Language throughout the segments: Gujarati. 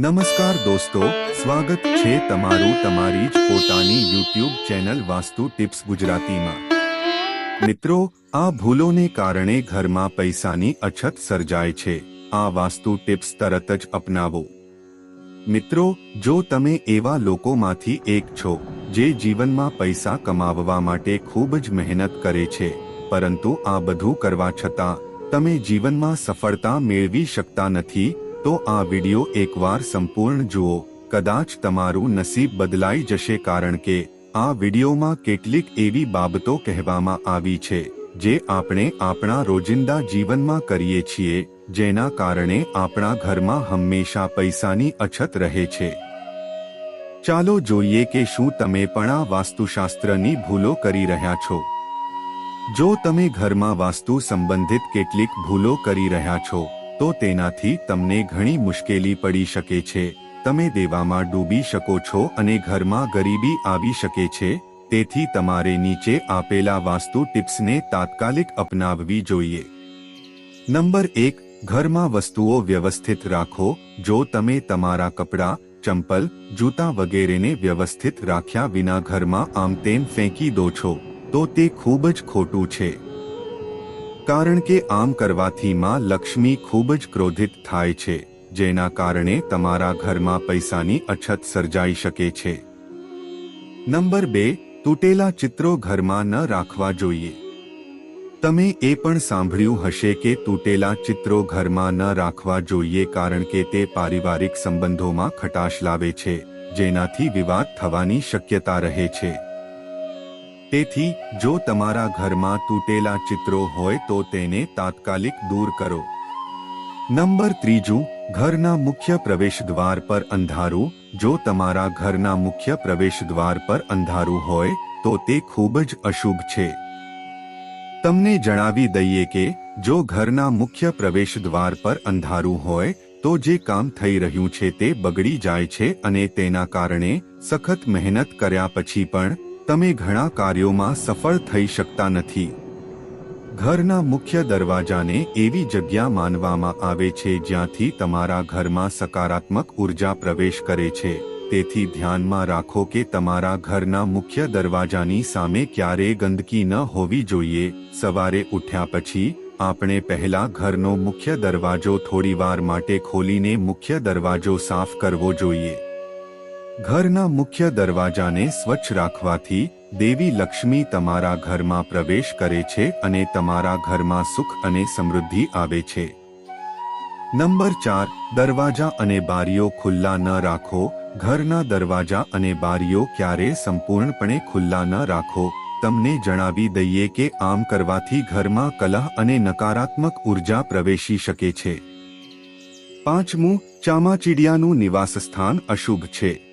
નમસ્કાર દોસ્તો, સ્વાગત છે તમારું તમારી જ પોતાની યુટ્યુબ ચેનલ વાસ્તુ ટિપ્સ ગુજરાતીમાં. મિત્રો, આ ભૂલોને કારણે ઘરમાં પૈસાની અછત સર્જાય છે. આ વાસ્તુ ટિપ્સ તરત જ અપનાવો. મિત્રો, જો તમે એવા લોકોમાંથી એક છો, જે જીવનમાં પૈસા કમાવવા માટે ખૂબ જ મહેનત કરે છે, પરંતુ આ બધું કરવા છતાં, તમે જીવનમાં સફળતા મેળવી શકતા નથી તો આ વિડિયો એકવાર સંપૂર્ણ જુઓ. કદાચ તમારું નસીબ બદલાઈ જશે કારણ કે આ વિડિયોમાં કેટલીક એવી બાબતો કહેવામાં આવી છે, જે આપણે આપણા રોજિંદા જીવનમાં કરીએ છીએ, જેના કારણે આપણા ઘરમાં હંમેશા પૈસાની અછત રહે છે. ચાલો જોઈએ કે શું તમે પણ આ વાસ્તુશાસ્ત્રની ભૂલો કરી રહ્યા છો. જો તમે ઘરમાં વાસ્તુ સંબંધિત કેટલીક ભૂલો કરી રહ્યા છો તો તેનાથી તમને ઘણી મુશ્કેલી પડી શકે છે. તમે દેવામાં ડૂબી શકો છો અને ઘરમાં ગરીબી આવી શકે છે. તેથી તમારે નીચે આપેલા વાસ્તુ ટિપ્સને તાત્કાલિક અપનાવવી જોઈએ. નંબર એક, ઘરમાં વસ્તુઓ વ્યવસ્થિત રાખો. જો તમે તમારા કપડાં, ચંપલ, જૂતા વગેરેને વ્યવસ્થિત રાખ્યા વિના ઘરમાં આમ તેમ ફેંકી દો છો, તો તે ખૂબ જ ખોટું છે. કારણ કે આમ કરવાથી માં લક્ષ્મી ખૂબ જ ક્રોધિત થાય છે, જેના કારણે તમારા ઘરમાં પૈસાની અછત સર્જાઈ શકે છે. નંબર બે, તૂટેલા ચિત્રો ઘરમાં ન રાખવા જોઈએ. તમે એ પણ સાંભળ્યું હશે કે તૂટેલા ચિત્રો ઘરમાં ન રાખવા જોઈએ કારણ કે તે પારિવારિક સંબંધોમાં ખટાશ લાવે છે, જેનાથી વિવાદ થવાની શક્યતા રહે છે. તેથી, જો તમારા ઘરમાં તૂટેલા ચિત્રો હોય તો તેને તાત્કાલિક દૂર કરો. નંબર ત્રીજું, ઘરના મુખ્ય પ્રવેશ દ્વાર પર અંધારું. જો તમારા ઘરના મુખ્ય પ્રવેશ દ્વાર પર અંધારું હોય, તો તે ખૂબ જ અશુભ છે. તમને જણાવી દઈએ કે, જો ઘરના મુખ્ય પ્રવેશ દ્વાર પર અંધારું હોય, તો જે કામ થઈ રહ્યું છે તે બગડી જાય છે અને તેના કારણે સખત મહેનત કર્યા પછી પણ તમે ઘણા કાર્યોમાં સફળ થઈ શકતા નથી. ઘરના મુખ્ય દરવાજાને એવી જગ્યા માનવામાં આવે છે જ્યાંથી તમારા ઘરમાં સકારાત્મક ઊર્જા પ્રવેશ કરે છે. તેથી ધ્યાનમાં રાખો કે તમારા ઘરના મુખ્ય દરવાજાની સામે ક્યારેય ગંદકી ન હોવી જોઈએ. સવારે ઉઠ્યા પછી, આપણે પહેલા ઘરનો મુખ્ય દરવાજો થોડીવાર માટે ખોલીને મુખ્ય દરવાજો સાફ કરવો જોઈએ. ઘરના મુખ્ય દરવાજાને સ્વચ્છ રાખવાથી દેવી લક્ષ્મી તમારા ઘરમાં પ્રવેશ કરે છે અને તમારા ઘરમાં સુખ અને સમૃદ્ધિ આવે છે. નંબર ચાર, દરવાજા અને બારીઓ ખુલ્લા ન રાખો. ઘરના દરવાજા અને બારીઓ ક્યારે સંપૂર્ણપણે ખુલ્લા ન રાખો. તમને જણાવી દઈએ કે આમ કરવાથી ઘરમાં કલહ અને નકારાત્મક ઊર્જા પ્રવેશી શકે છે. પાંચમું, ચામાચીડિયાનું નિવાસસ્થાન અશુભ છે.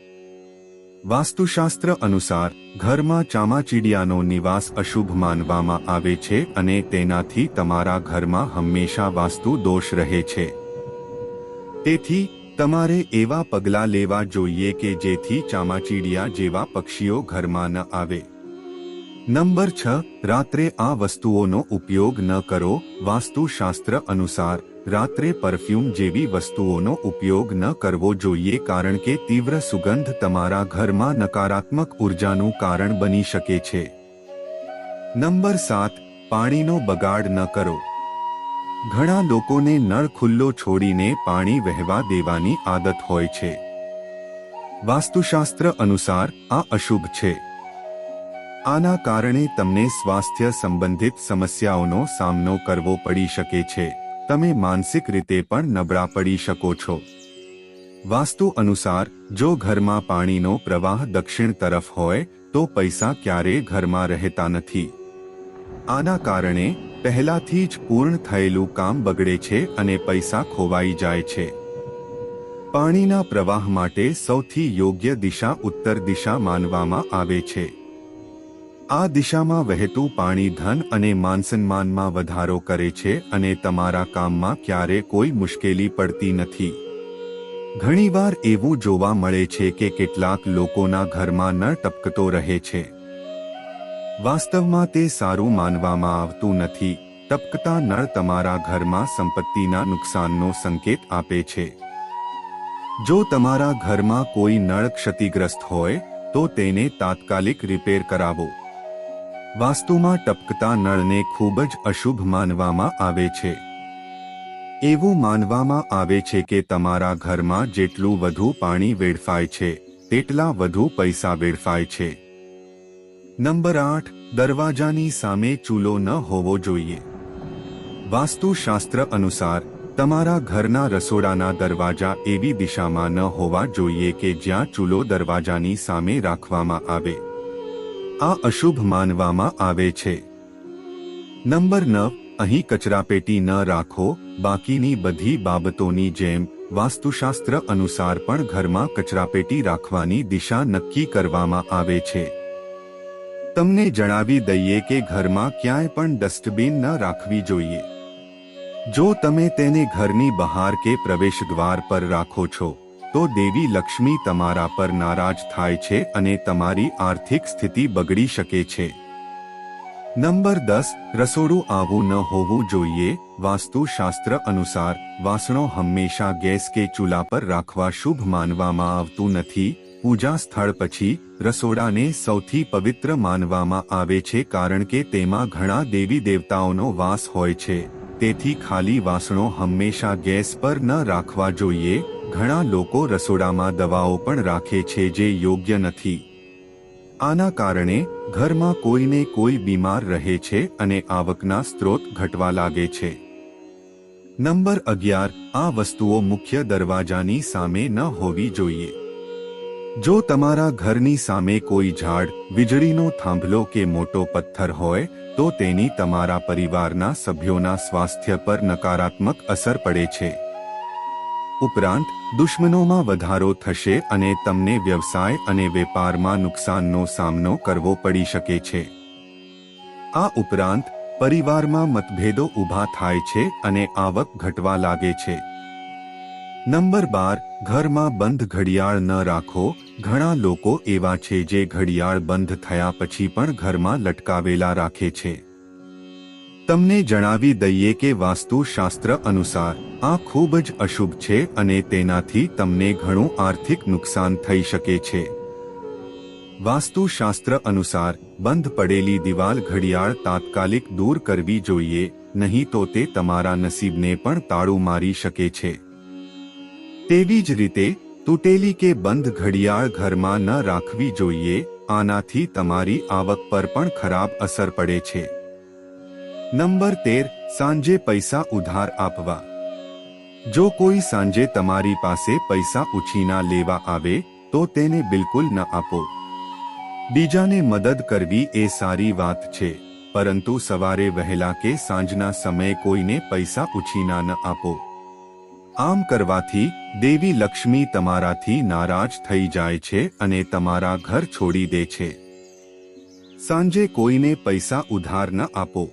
વાસ્તુશાસ્ત્ર અનુસાર, ઘરમાં ચામાચીડિયાનો નિવાસ અશુભ માનવામાં આવે છે અને તેનાથી તમારા ઘરમાં હંમેશા વાસ્તુ દોષ રહે છે. તેથી, તમારે એવા પગલાં લેવા જોઈએ કે જેથી ચામાચીડિયા જેવા પક્ષીઓ ઘરમાં ન આવે. નંબર છ, રાત્રે આ વસ્તુઓનો ઉપયોગ ન કરો. વાસ્તુશાસ્ત્ર અનુસાર રાત્રે પરફ્યુમ જેવી વસ્તુઓનો ઉપયોગ ન કરવો જોઈએ કારણ કે તીવ્ર સુગંધ તમારા ઘરમાં નકારાત્મક ઉર્જાનું કારણ બની શકે છે. નંબર સાત, પાણીનો બગાડ ન કરો. ઘણા લોકોને નળ ખુલ્લો છોડીને પાણી વહેવા દેવાની આદત હોય છે. વાસ્તુશાસ્ત્ર અનુસાર આ અશુભ છે. આના કારણે તમને સ્વાસ્થ્ય સંબંધિત સમસ્યાઓનો સામનો કરવો પડી શકે છે. તમે માનસિક રીતે પણ નબળા પડી શકો છો. વાસ્તુ અનુસાર, જો ઘરમાં પાણીનો પ્રવાહ દક્ષિણ તરફ હોય, તો પૈસા ક્યારેય ઘરમાં રહેતા નથી. આના કારણે, પહેલાથી જ પૂર્ણ થયેલું કામ બગડે છે અને પૈસા ખોવાઈ જાય છે. પાણીના પ્રવાહ માટે સૌથી યોગ્ય દિશા ઉત્તર દિશા માનવામાં આવે છે. આ દિશામાં વહેતું પાણી ધન અને માનસન્માનમાં વધારો કરે છે અને તમારા કામમાં ક્યારે કોઈ મુશ્કેલી પડતી નથી. ઘણીવાર એવું જોવા મળે છે કે કેટલાક લોકોના ઘરમાં નળ ટપકતો રહે છે. વાસ્તવમાં તે સારું માનવામાં આવતું નથી. ટપકતા નળ તમારા ઘરમાં સંપત્તિના નુકસાનનો સંકેત આપે છે. જો તમારા ઘરમાં કોઈ નળ ક્ષતિગ્રસ્ત હોય, તો તેને તાત્કાલિક રિપેર કરાવો. વાસ્તુમાં ટપકતા નળને ખૂબ જ અશુભ માનવામાં આવે છે. એવું માનવામાં આવે છે કે તમારા ઘરમાં જેટલું વધુ પાણી વેડફાય છે, તેટલા વધુ પૈસા વેડફાય છે. નંબર આઠ, દરવાજાની સામે ચૂલો ન હોવો જોઈએ. વાસ્તુશાસ્ત્ર અનુસાર, તમારા ઘરના રસોડાના દરવાજા એવી દિશામાં ન હોવા જોઈએ કે જ્યાં ચૂલો દરવાજાની સામે રાખવામાં આવે. આ અશુભ માનવામાં આવે છે. નંબર નવ, અહીં કચરાપેટી ન રાખો, બાકીની બધી બાબતોની જેમ, વાસ્તુશાસ્ત્ર અનુસાર પણ ઘરમાં કચરાપેટી રાખવાની દિશા નક્કી કરવામાં આવે છે. તમને જણાવી દઈએ કે ઘરમાં ક્યાંય પણ ડસ્ટબિન ન રાખવી જોઈએ. જો તમે તેને ઘરની બહાર કે પ્રવેશ દ્વાર પર રાખો છો તો દેવી લક્ષ્મી તમારા પર નારાજ થાય છે અને તમારી આર્થિક સ્થિતિ બગડી શકે છે. નંબર દસ, રસોડું આવું ન હોવું જોઈએ. વાસ્તુશાસ્ત્ર અનુસાર, વાસણો હંમેશા ગેસ કે ચૂલા પર રાખવા શુભ માનવામાં આવતું નથી. પૂજા સ્થળ પછી, રસોડાને સૌથી પવિત્ર માનવામાં આવે છે કારણ કે તેમાં ઘણા દેવી દેવતાઓનો વાસ હોય છે. તેથી ખાલી વાસણો હંમેશા ગેસ પર ન રાખવા જોઈએ. ઘણા લોકો રસોડામાં દવાઓ પણ રાખે છે જે યોગ્ય નથી. આના કારણે ઘરમાં કોઈને કોઈ બીમાર રહે છે અને આવકના સ્ત્રોત ઘટવા લાગે છે. નંબર અગિયાર, આ વસ્તુઓ મુખ્ય દરવાજાની સામે ન હોવી જોઈએ. જો તમારા ઘરની સામે કોઈ ઝાડ, વીજળીનો થાંભલો કે મોટો પથ્થર હોય, તો તેની તમારા પરિવારના સભ્યોના સ્વાસ્થ્ય પર નકારાત્મક અસર પડે છે. ઉપરાંત, દુશ્મનોમાં વધારો થશે અને તમને વ્યવસાય અને વેપારમાં નુકસાનનો સામનો કરવો પડી શકે છે. આ ઉપરાંત, પરિવારમાં મતભેદો ઊભા થાય છે અને આવક ઘટવા લાગે છે. નંબર બાર, ઘરમાં બંધ ઘડિયાળ ન રાખો. ઘણા લોકો એવા છે જે ઘડિયાળ બંધ થયા પછી પણ ઘરમાં લટકાવેલા રાખે છે. તમને જણાવી દઈએ કે વાસ્તુશાસ્ત્ર અનુસાર, આ ખૂબ જ અશુભ છે અને તેનાથી તમને ઘણું આર્થિક નુકસાન થઈ શકે છે. વાસ્તુશાસ્ત્ર અનુસાર, બંધ પડેલી દિવાલ ઘડિયાળ તાત્કાલિક દૂર કરવી જોઈએ, નહીં તો તે તમારા નસીબને પણ તાળું મારી શકે છે. તેવી જ રીતે, તૂટેલી કે બંધ ઘડિયાળ ઘરમાં ન રાખવી જોઈએ, આનાથી તમારી આવક પર પણ ખરાબ અસર પડે છે. નંબર તેર, સાંજે પૈસા ઉધાર આપવા. જો કોઈ સાંજે તમારી પાસે પૈસા ઉછીના લેવા આવે, તો તેને બિલકુલ ન આપો. બીજાને મદદ કરવી એ સારી વાત છે, પરંતુ સવારે વહેલા કે સાંજના સમયે કોઈને પૈસા ઉછીના ન આપો. આમ કરવાથી દેવી લક્ષ્મી તમારાથી નારાજ થઈ જાય છે અને તમારા ઘર છોડી દે છે. સાંજે કોઈને પૈસા ઉધાર ન આપો.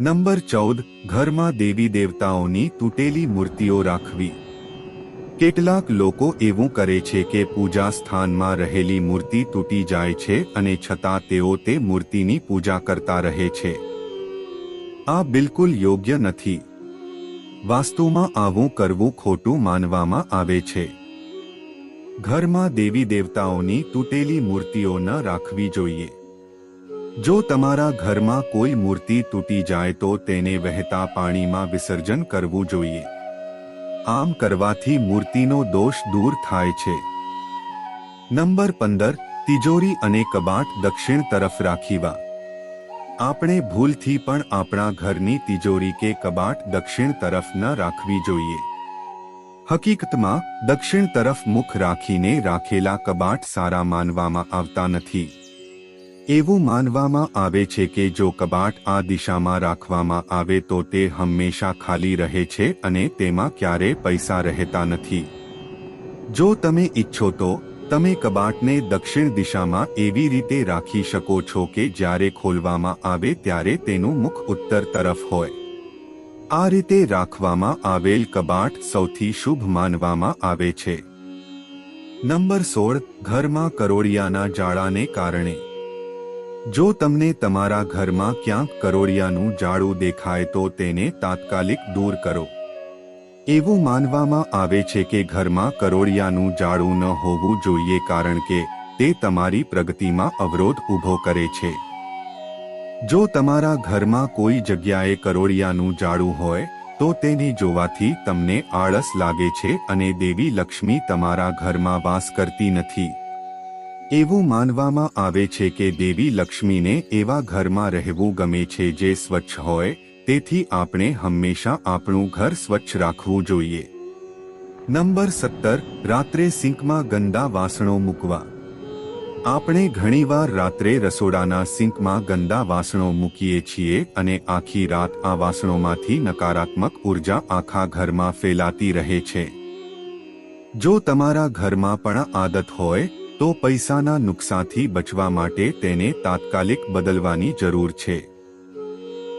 નંબર ચૌદ, ઘરમાં દેવી દેવતાઓની તૂટેલી મૂર્તિઓ રાખવી. કેટલાક લોકો એવું કરે છે કે પૂજા સ્થાનમાં રહેલી મૂર્તિ તૂટી જાય છે અને છતાં તેઓ તે મૂર્તિની પૂજા કરતા રહે છે. આ બિલકુલ યોગ્ય નથી. વાસ્તુમાં આવું કરવું ખોટું માનવામાં આવે છે. ઘરમાં દેવી દેવતાઓની તૂટેલી મૂર્તિઓ ન રાખવી જોઈએ. જો તમારા ઘરમાં કોઈ મૂર્તિ તૂટી જાય તો તેને વહેતા પાણીમાં વિસર્જન કરવું જોઈએ. આમ કરવાથી મૂર્તિનો દોષ દૂર થાય છે. નંબર પંદર, તિજોરી અને કબાટ દક્ષિણ તરફ રાખીવા. આપણે ભૂલથી પણ આપણા ઘરની તિજોરી કે કબાટ દક્ષિણ તરફ ન રાખવી જોઈએ. હકીકતમાં, દક્ષિણ તરફ મુખ રાખીને રાખેલા કબાટ સારા માનવામાં આવતા નથી. એવું માનવામાં આવે છે કે જો કબાટ આ દિશામાં રાખવામાં આવે તો તે હંમેશા ખાલી રહે છે અને તેમાં ક્યારે પૈસા રહેતા નથી. જો તમે ઈચ્છો તો, તમે કબાટને દક્ષિણ દિશામાં એવી રીતે રાખી શકો છો કે જ્યારે ખોલવામાં આવે ત્યારે તેનું મુખ ઉત્તર તરફ હોય. આ રીતે રાખવામાં આવેલ કબાટ સૌથી શુભ માનવામાં આવે છે. નંબર સોળ, ઘરમાં કરોડિયાના જાળાને કારણે. જો તમને તમારા ઘરમાં ક્યાંક કરોળિયાનું જાડું દેખાય તો તેને તાત્કાલિક દૂર કરો. એવું માનવામાં આવે છે કે ઘરમાં કરોળિયાનું જાડું ન હોવું જોઈએ કારણ કે તે તમારી પ્રગતિમાં અવરોધ ઊભો કરે છે. જો તમારા ઘરમાં કોઈ જગ્યાએ કરોળિયાનું જાડું હોય, તો તેને જોવાથી તમને આળસ લાગે છે અને દેવી લક્ષ્મી તમારા ઘરમાં વાસ કરતી નથી. એવું માનવામાં આવે છે કે દેવી લક્ષ્મીને એવા ઘરમાં રહેવું ગમે છે જે સ્વચ્છ હોય, તેથી આપણે હંમેશા આપણું ઘર સ્વચ્છ રાખવું જોઈએ. નંબર સત્તર, રાત્રે સિંકમાં ગંદા વાસણો મૂકવા. આપણે ઘણીવાર રાત્રે રસોડાના સિંકમાં ગંદા વાસણો મૂકીએ છીએ અને આખી રાત આ વાસણોમાંથી નકારાત્મક ઊર્જા આખા ઘરમાં ફેલાતી રહે છે. જો તમારા ઘરમાં પણ આદત હોય તો પૈસાના નુકસાનથી બચવા માટે તેને તાત્કાલિક બદલવાની જરૂર છે.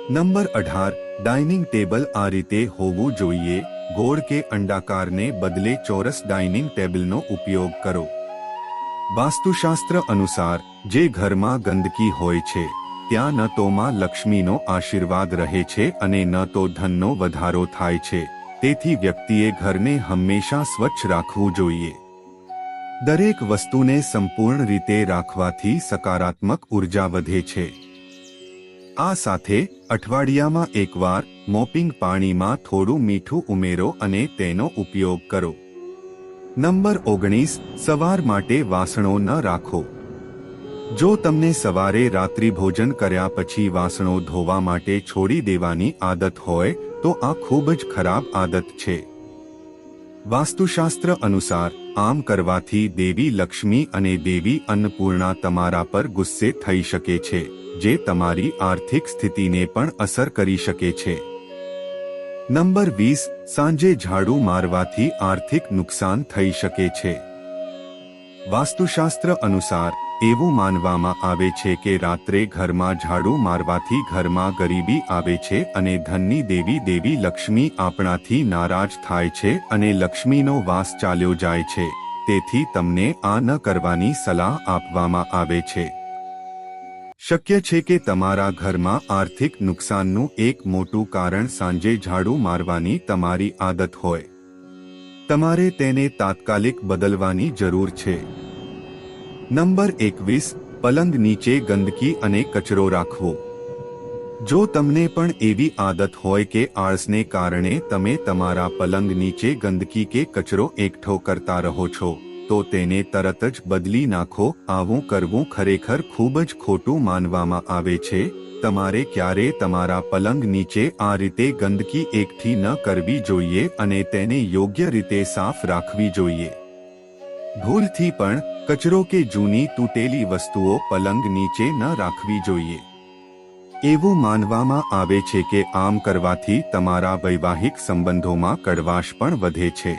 નંબર અઢાર, ડાઇનિંગ ટેબલ આ રીતે હોવું જોઈએ. ગોળ કે અંડાકારને બદલે ચોરસ ડાઇનિંગ ટેબલનો ઉપયોગ કરો. વાસ્તુશાસ્ત્ર અનુસાર, જે ઘરમાં ગંદકી હોય છે, ત્યાં ન તો માં લક્ષ્મીનો આશીર્વાદ રહે છે અને ન તો ધનનો વધારો થાય છે. તેથી વ્યક્તિએ ઘરને હંમેશા સ્વચ્છ રાખવું જોઈએ. દરેક વસ્તુને સંપૂર્ણ રીતે રાખવાથી સકારાત્મક ઊર્જા વધે છે. આ સાથે અઠવાડિયામાં એકવાર મોપિંગ પાણીમાં થોડું મીઠું ઉમેરો અને તેનો ઉપયોગ કરો. નંબર ઓગણીસ, સવાર માટે વાસણો ન રાખો. જો તમને સવારે રાત્રિ ભોજન કર્યા પછી વાસણો ધોવા માટે છોડી દેવાની આદત હોય, તો આ ખૂબ જ ખરાબ આદત છે. વાસ્તુશાસ્ત્ર અનુસાર આમ કરવાથી દેવી લક્ષ્મી અને દેવી અન્નપૂર્ણા તમારા પર ગુસ્સે થઈ શકે છે, જે તમારી આર્થિક સ્થિતિને પણ અસર કરી શકે છે. નંબર વીસ, સાંજે ઝાડુ મારવાથી આર્થિક નુકસાન થઈ શકે છે. વાસ્તુશાસ્ત્ર અનુસાર એવું માનવામાં આવે છે કે રાત્રે ઘરમાં ઝાડુ મારવાથી ઘરમાં ગરીબી આવે છે અને ધનની દેવી દેવી લક્ષ્મી આપણાથી નારાજ થાય છે અને લક્ષ્મીનો વાસ ચાલ્યો જાય છે. તેથી તમને આ ન કરવાની સલાહ આપવામાં આવે છે. શક્ય છે કે તમારા ઘરમાં આર્થિક નુકસાનનું એક મોટું કારણ સાંજે ઝાડુ મારવાની તમારી આદત હોય. તમારે તેને તાત્કાલિક બદલવાની જરૂર છે. નંબર એકવીસ, પલંગ નીચે ગંદકી અને કચરો રાખવો. જો તમને પણ એવી આદત હોય કે આળસને કારણે તમે તમારા પલંગ નીચે ગંદકી કે કચરો એકઠો કરતા રહો છો, તો તેને તરત જ બદલી નાખો. આવું કરવું ખરેખર ખૂબ જ ખોટું માનવામાં આવે છે. તમારે ક્યારે તમારા પલંગ નીચે આ રીતે ગંદકી એકઠી ન કરવી જોઈએ અને તેને યોગ્ય રીતે સાફ રાખવી જોઈએ. ભૂલથી પણ કચરો કે જૂની તૂટેલી વસ્તુઓ પલંગ નીચે ન રાખવી જોઈએ. એવું માનવામાં આવે છે કે આમ કરવાથી તમારા વૈવાહિક સંબંધોમાં કડવાશ પણ વધે છે.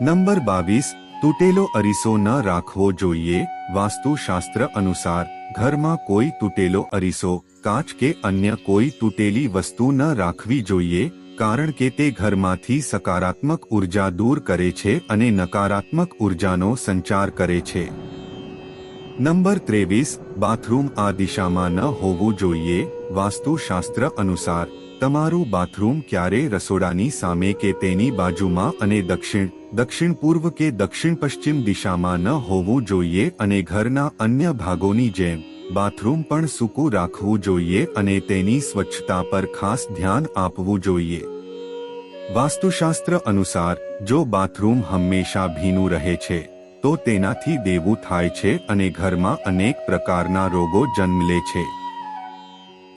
નંબર બાવીસ, તૂટેલો અરીસો ન રાખવો જોઈએ. વાસ્તુશાસ્ત્ર અનુસાર, ઘરમાં કોઈ તૂટેલો અરીસો, કાચ કે અન્ય કોઈ તૂટેલી વસ્તુ ન રાખવી જોઈએ. કારણ કે તે ઘરમાંથી સકારાત્મક ઊર્જા દૂર કરે છે અને નકારાત્મક ઉર્જાનો સંચાર કરે છે. નંબર ત્રેવીસ, બાથરૂમ આ દિશામાં ન હોવું જોઈએ, વાસ્તુશાસ્ત્ર અનુસાર, તમારું બાથરૂમ ક્યારે રસોડાની સામે કે તેની બાજુમાં અને દક્ષિણ દક્ષિણ પૂર્વ કે દક્ષિણ પશ્ચિમ દિશામાં ન હોવું જોઈએ અને ઘરના અન્ય ભાગોની જેમ બાથરૂમ પણ સૂકું રાખવું જોઈએ અને તેની સ્વચ્છતા પર ખાસ ધ્યાન આપવું જોઈએ. વાસ્તુશાસ્ત્ર અનુસાર, જો બાથરૂમ હંમેશા ભીનું રહે છે, તો તેનાથી દેવું થાય છે અને ઘરમાં અનેક પ્રકારના રોગો જન્મ લે છે.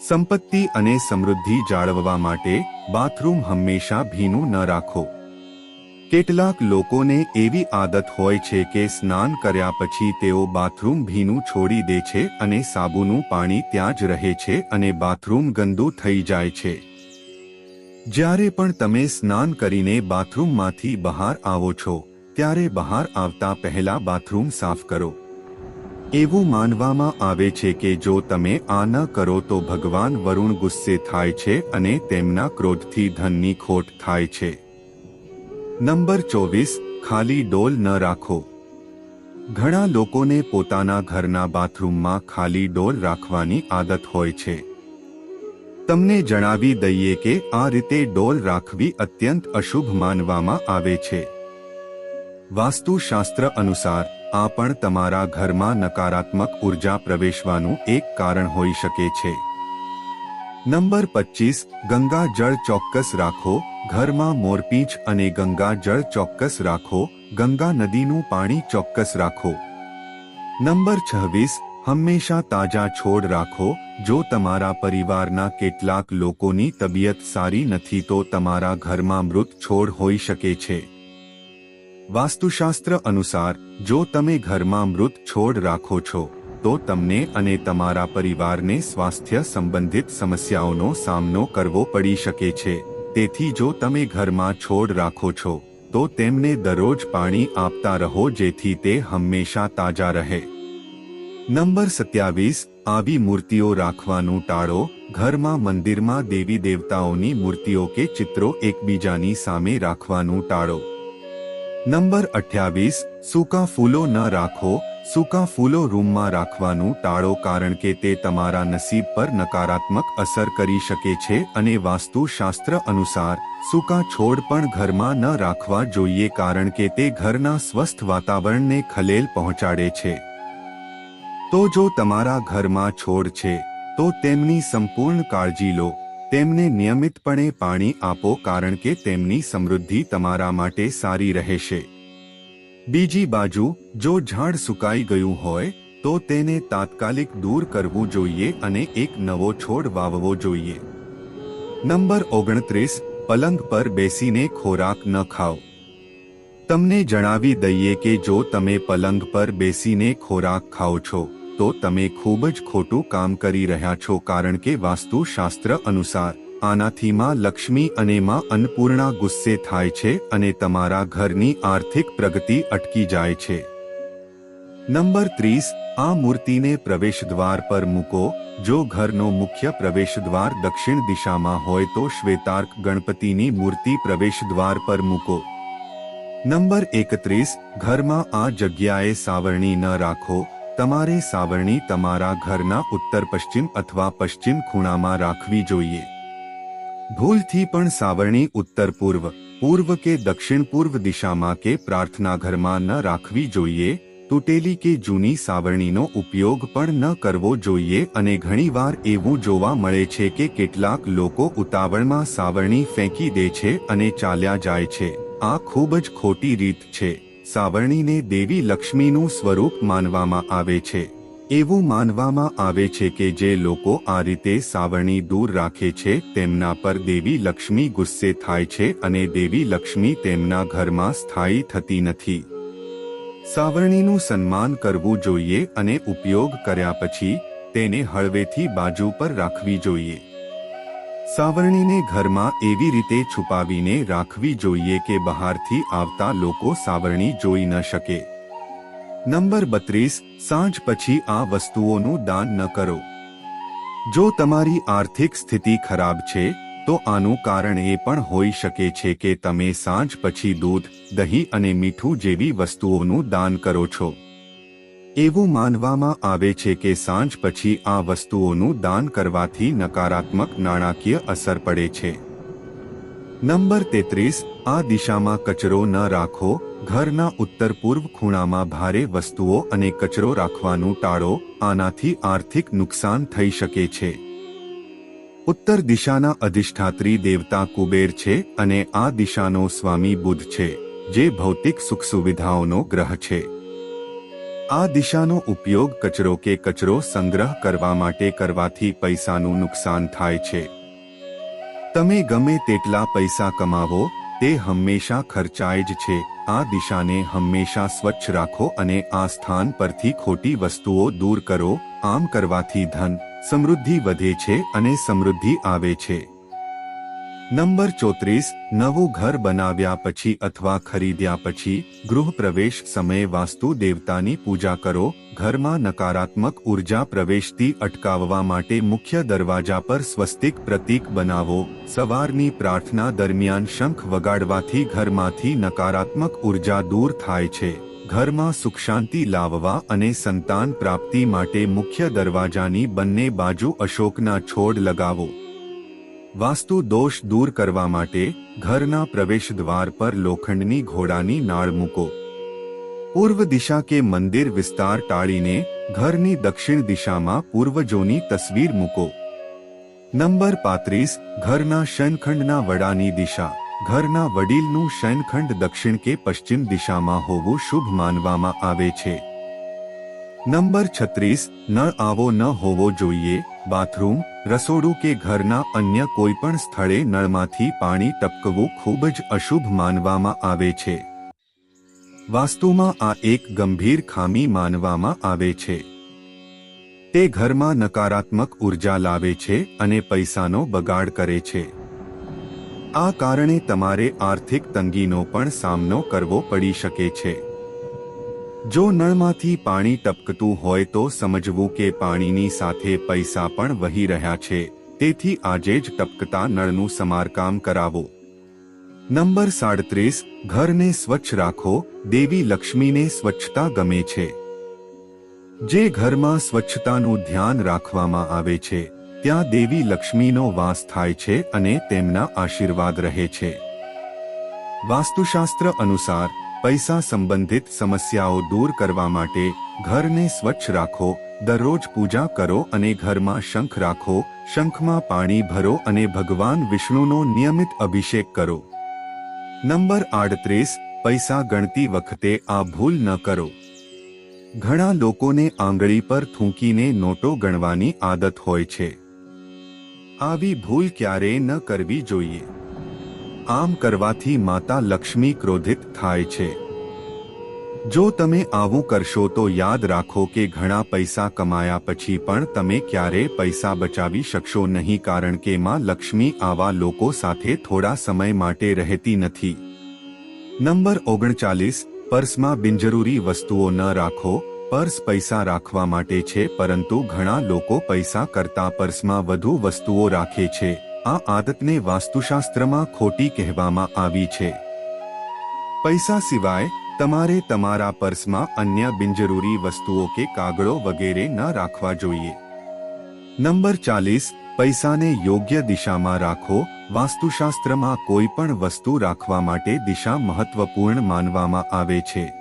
સંપત્તિ અને સમૃદ્ધિ જાળવવા માટે બાથરૂમ હંમેશા ભીનું ન રાખો. કેટલાક લોકોને એવી આદત હોય છે કે સ્નાન કર્યા પછી તેઓ બાથરૂમ ભીનું છોડી દે છે અને સાબુનું પાણી ત્યાં જ રહે છે અને બાથરૂમ ગંદુ થઈ જાય છે. જ્યારે પણ તમે સ્નાન કરીને બાથરૂમમાંથી બહાર આવો છો, ત્યારે બહાર આવતા પહેલા બાથરૂમ સાફ કરો. એવું માનવામાં આવે છે કે જો તમે આ ન કરો તો ભગવાન વરુણ ગુસ્સે થાય છે અને તેમના ક્રોધથી ધનની ખોટ થાય છે. નંબર ચોવીસ, ખાલી ડોલ ન રાખો. ઘણા લોકોને પોતાના ઘરના બાથરૂમમાં ખાલી ડોલ રાખવાની આદત હોય છે. તમને જણાવી દઈએ કે આ રીતે ડોલ રાખવી અત્યંત અશુભ માનવામાં આવે છે. વાસ્તુશાસ્ત્ર અનુસાર, આ પણ તમારા ઘરમાં નકારાત્મક ઊર્જા પ્રવેશવાનું એક કારણ હોઈ શકે છે. નંબર પચીસ, ગંગા જળ ચોક્કસ રાખો ઘરમાં મોરપીંછ અને ગંગા જળ ચોક્કસ રાખો, ગંગા નદીનું પાણી ચોક્કસ રાખો. નંબર છવ્વીસ, હંમેશા તાજા છોડ રાખો. જો તમારા પરિવારના કેટલાક લોકોની તબિયત સારી નથી તો તમારા ઘરમાં મૃત છોડ હોઈ શકે છે. વાસ્તુશાસ્ત્ર અનુસાર, જો તમે ઘરમાં મૃત છોડ રાખો છો, તો તમને અને તમારા પરિવારને સ્વાસ્થ્ય સંબંધિત સમસ્યાઓનો સામનો કરવો પડી શકે છે. તેથી જો તમે ઘરમાં છોડ રાખો છો, તો તેમને દરરોજ પાણી આપતા રહો જેથી તે હંમેશા તાજા રહે. નંબર સત્યાવીસ, આવી મૂર્તિઓ રાખવાનું ટાળો. ઘરમાં મંદિરમાં દેવી દેવતાઓની મૂર્તિઓ કે ચિત્રો એકબીજાની સામે રાખવાનું ટાળો. નંબર અઠ્યાવીસ, સૂકા ફૂલો ન રાખો. સૂકા ફૂલો રૂમમાં રાખવાનું ટાળો કારણ કે તે તમારા નસીબ પર નકારાત્મક અસર કરી શકે છે અને વાસ્તુશાસ્ત્ર અનુસાર, સૂકા છોડ પણ ઘરમાં ન રાખવા જોઈએ કારણ કે તે ઘરના સ્વસ્થ વાતાવરણને ખલેલ પહોંચાડે છે. તો જો તમારા ઘરમાં છોડ છે, તો તેમની સંપૂર્ણ કાળજી લો, તેમને નિયમિતપણે પાણી આપો કારણ કે તેમની સમૃદ્ધિ તમારા માટે સારી રહેશે. બીજી બાજુ, જો ઝાડ સુકાઈ ગયું હોય, તો તેને તાત્કાલિક દૂર કરવું જોઈએ અને એક નવો છોડ વાવવો જોઈએ. નંબર ઓગણત્રીસ, પલંગ પર બેસીને ખોરાક ન ખાઓ. તમને જણાવી દઈએ કે જો તમે પલંગ પર બેસીને ખોરાક ખાઓ છો, તો તમે ખૂબ જ ખોટું કામ કરી રહ્યા છો કારણ કે વાસ્તુશાસ્ત્ર અનુસાર આનાથી માં લક્ષ્મી અને માં અન્નપૂર્ણા ગુસ્સે થાય છે અને તમારા ઘરની આર્થિક પ્રગતિ અટકી જાય છે. નંબર ત્રીસ, આ મૂર્તિને પ્રવેશદ્વાર પર મૂકો. જો ઘરનો મુખ્ય પ્રવેશદ્વાર દક્ષિણ દિશામાં હોય તો શ્વેતાર્ક ગણપતિની મૂર્તિ પ્રવેશદ્વાર પર મૂકો. નંબર એકત્રીસ, ઘરમાં આ જગ્યાએ સાવરણી ન રાખો. તમારે સાવરણી તમારા ઘરના ઉત્તર પશ્ચિમ અથવા પશ્ચિમ ખૂણામાં રાખવી જોઈએ. ભૂલથી પણ સાવરણી ઉત્તર પૂર્વ પૂર્વ કે દક્ષિણ પૂર્વ દિશામાં કે પ્રાર્થના ઘરમાં ન રાખવી જોઈએ, તૂટેલી કે જૂની સાવરણીનો ઉપયોગ પણ ન કરવો જોઈએ અને ઘણીવાર એવું જોવા મળે છે કે કેટલાક લોકો ઉતાવળમાં સાવરણી ફેંકી દે છે અને ચાલ્યા જાય છે. આ ખૂબ જ ખોટી રીત છે. સાવરણીને દેવી લક્ષ્મીનું સ્વરૂપ માનવામાં આવે છે. એવું માનવામાં આવે છે કે જે લોકો આ રીતે સાવરણી દૂર રાખે છે, તેમના પર દેવી લક્ષ્મી ગુસ્સે થાય છે અને દેવી લક્ષ્મી તેમના ઘરમાં સ્થાયી થતી નથી. સાવરણીનું સન્માન કરવું જોઈએ અને ઉપયોગ કર્યા પછી તેને હળવેથી બાજુ પર રાખવી જોઈએ. સાવરણીને ઘરમાં એવી રીતે છુપાવીને રાખવી જોઈએ કે બહારથી આવતા લોકો સાવરણી જોઈ ન શકે. નંબર બત્રીસ, સાંજ પછી આ વસ્તુઓનું દાન ન કરો. જો તમારી આર્થિક સ્થિતિ ખરાબ છે, તો આનું કારણ એ પણ હોઈ શકે છે કે તમે સાંજ પછી દૂધ, દહીં અને મીઠું જેવી વસ્તુઓનું દાન કરો છો. એવું માનવામાં આવે છે કે સાંજ પછી આ વસ્તુઓનું દાન કરવાથી નકારાત્મક નાણાકીય અસર પડે છે. નંબર તેત્રીસ, આ દિશામાં કચરો ન રાખો, ઘરના ઉત્તર પૂર્વ ખૂણામાં ભારે વસ્તુઓ અને કચરો રાખવાનું ટાળો, આનાથી આર્થિક નુકસાન થઈ શકે છે. ઉત્તર દિશાના અધિષ્ઠાત્રી દેવતા કુબેર છે અને આ દિશાનો સ્વામી બુદ્ધ છે, જે ભૌતિક સુખ સુવિધાઓનો ગ્રહ છે. આ દિશાનો ઉપયોગ કચરો કે કચરો સંગ્રહ કરવા માટે કરવાથી પૈસાનું નુકસાન થાય છે. તમે ગમે તેટલા પૈસા કમાવો, તે હંમેશા ખર્ચાય જ છે. આ દિશાને હંમેશા સ્વચ્છ રાખો અને આ સ્થાન પરથી ખોટી વસ્તુઓ દૂર કરો. આમ કરવાથી ધન સમૃદ્ધિ વધે છે અને સમૃદ્ધિ આવે છે. નંબર ચોત્રીસ, નવું ઘર બનાવ્યા પછી અથવા ખરીદ્યા પછી ગૃહ પ્રવેશ સમયે વાસ્તુ દેવતાની પૂજા કરો, ઘરમાં નકારાત્મક ઊર્જા પ્રવેશથી અટકાવવા માટે મુખ્ય દરવાજા પર સ્વસ્તિક પ્રતીક બનાવો, સવારની પ્રાર્થના દરમિયાન શંખ વગાડવાથી ઘરમાંથી નકારાત્મક ઊર્જા દૂર થાય છે. ઘરમાં સુખ શાંતિ લાવવા અને સંતાન પ્રાપ્તિ માટે મુખ્ય દરવાજાની બંને બાજુ અશોકના છોડ લગાવો. વાસ્તુ દોષ દૂર કરવા માટે ઘરના પ્રવેશ દ્વાર પર લોખંડની ઘોડાની નાળ મૂકો. પૂર્વ દિશા કે મંદિર વિસ્તાર ટાળીને ઘરની દક્ષિણ દિશામાં પૂર્વજોની તસવીર મૂકો. નંબર પાંત્રીસ, ઘરના શયનખંડના વડાની દિશા. ઘરના વડીલનું શયનખંડ દક્ષિણ કે પશ્ચિમ દિશામાં હોવું શુભ માનવામાં આવે છે. નંબર છત્રીસ નળ આવો ન હોવો જોઈએ, બાથરૂમ, રસોડું કે ઘરના અન્ય કોઈ પણ સ્થળે નળમાંથી પાણી ટપકવું ખૂબ જ અશુભ માનવામાં આવે છે. વાસ્તુમાં આ એક ગંભીર ખામી માનવામાં આવે છે. તે ઘરમાં નકારાત્મક ઊર્જા લાવે છે અને પૈસાનો બગાડ કરે છે. આ કારણે તમારે આર્થિક તંગીનો પણ સામનો કરવો પડી શકે છે. જો નળમાંથી પાણી ટપકતું હોય તો સમજવું કે પાણીની સાથે પૈસા પણ વહી રહ્યા છે, તેથી આજે જ ટપકતા નળનું સમારકામ કરાવો. નંબર સાડત્રીસ, ઘરને સ્વચ્છ રાખો, દેવી લક્ષ્મીને સ્વચ્છતા ગમે છે. જે ઘરમાં સ્વચ્છતાનું ધ્યાન રાખવામાં આવે છે, ત્યાં દેવી લક્ષ્મીનો વાસ થાય છે અને તેમના આશીર્વાદ રહે છે. વાસ્તુશાસ્ત્ર અનુસાર પૈસા સંબંધિત સમસ્યાઓ દૂર કરવા માટે ઘરને સ્વચ્છ રાખો, દરરોજ પૂજા કરો અને ઘરમાં શંખ રાખો, શંખમાં પાણી ભરો અને ભગવાન વિષ્ણુનો નિયમિત અભિષેક કરો. નંબર આડત્રીસ, પૈસા ગણતી વખતે આ ભૂલ ન કરો. ઘણા લોકોને આંગળી પર થૂંકીને નોટો ગણવાની આદત હોય છે. આવી ભૂલ ક્યારેય ન કરવી જોઈએ. આમ કરવાથી માતા લક્ષ્મી ક્રોધિત થાય છે. જો તમે આવું કરશો તો યાદ રાખો કે ઘણા પૈસા કમાયા પછી પણ તમે ક્યારેય પૈસા બચાવી શકશો નહીં કારણ કે માં લક્ષ્મી આવા લોકો સાથે થોડા સમય માટે રહેતી નથી. નંબર ઓગણચાલીસ, પર્સમાં બિનજરૂરી વસ્તુઓ ન રાખો, પર્સ પૈસા રાખવા માટે છે પરંતુ ઘણા લોકો પૈસા કરતા પર્સમાં વધુ વસ્તુઓ રાખે છે. આ આદતને વાસ્તુશાસ્ત્રમાં ખોટી કહેવામાં આવી છે. પૈસા સિવાય તમારે તમારા પર્સમાં અન્ય બિનજરૂરી વસ્તુઓ કે કાગળો વગેરે ન રાખવા જોઈએ. નંબર ચાલીસ, પૈસાને યોગ્ય દિશામાં રાખો. વાસ્તુશાસ્ત્રમાં કોઈ પણ વસ્તુ રાખવા માટે દિશા મહત્વપૂર્ણ માનવામાં આવે છે.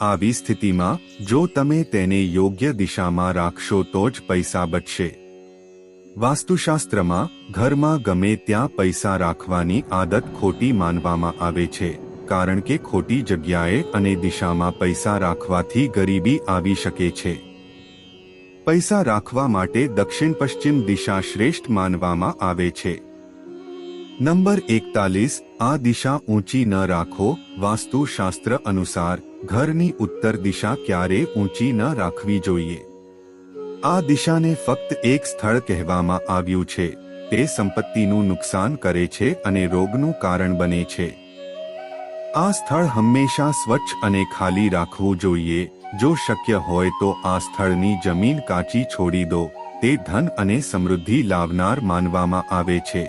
આવી સ્થિતિમાં, જો તમે તેને યોગ્ય દિશામાં રાખશો તો જ પૈસા બચશે. વાસ્તુશાસ્ત્રમાં ઘરમાં ગમે ત્યાં પૈસા રાખવાની આદત ખોટી માનવામાં આવે છે, કારણ કે ખોટી જગ્યાએ અને દિશામાં પૈસા રાખવાથી ગરીબી આવી શકે છે. પૈસા રાખવા માટે દક્ષિણ પશ્ચિમ દિશા શ્રેષ્ઠ માનવામાં આવે છે. નંબર એકતાલીસ, આ દિશા ઊંચી ન રાખો, વાસ્તુશાસ્ત્ર અનુસાર ઘરની ઉત્તર દિશા ક્યારે ઊંચી ન રાખવી જોઈએ. આ દિશાને ફક્ત એક સ્થળ કહેવામાં આવ્યું છે. તે સંપત્તિનું નુકસાન કરે છે અને રોગનું કારણ બને છે. આ સ્થળ હંમેશા સ્વચ્છ અને ખાલી રાખવું જોઈએ. જો શક્ય હોય તો આ સ્થળની જમીન કાચી છોડી દો. તે ધન અને સમૃદ્ધિ લાવનાર માનવામાં આવે છે.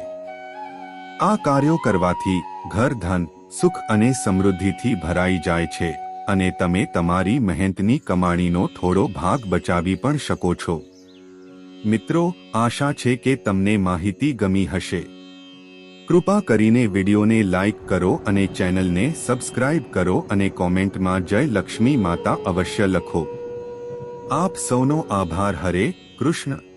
આ કાર્યો કરવાથી ઘર ધન, સુખ અને સમૃદ્ધિથી ભરાઈ જાય છે. અને તમે તમારી મહેનતની કમાણીનો થોડો ભાગ બચાવી પણ શકો છો. મિત્રો, આશા છે કે તમને માહિતી ગમી હશે. કૃપા કરીને વિડીયોને લાઇક કરો અને ચેનલને સબસ્ક્રાઇબ કરો અને કોમેન્ટમાં જય લક્ષ્મી માતા અવશ્ય લખો. આપ સૌનો આભાર, હરે કૃષ્ણ.